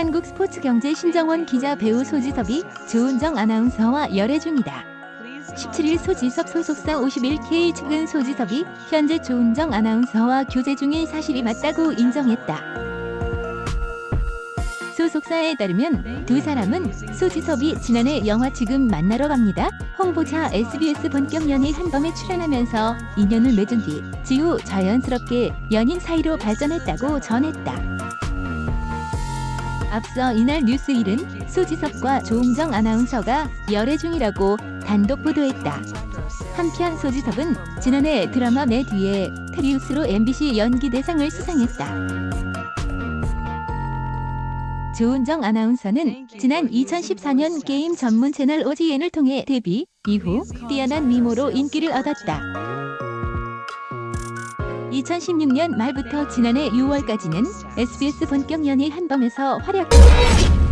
한국 스포츠 경제 신정원 기자 배우 소지섭이 조은정 아나운서와 열애 중이다. 17일 소지섭 소속사 51K 측은 소지섭이 현재 조은정 아나운서와 교제 중인 사실이 맞다고 인정했다. 소속사에 따르면 두 사람은 소지섭이 지난해 영화 지금 만나러 갑니다. 홍보차 SBS 본격 연애 한밤에 출연하면서 인연을 맺은 뒤 지후 자연스럽게 연인 사이로 발전했다고 전했다. 앞서 이날 뉴스일은 소지섭과 조은정 아나운서가 열애 중이라고 단독 보도했다. 한편 소지섭은 지난해 드라마 내 뒤에 트리우스로 MBC 연기 대상을 수상했다. 조은정 아나운서는 지난 2014년 게임 전문 채널 OGN을 통해 데뷔 이후 뛰어난 미모로 인기를 얻었다. 2016년 말부터 지난해 6월까지는 SBS 본격 연예 한밤에서 활약했다.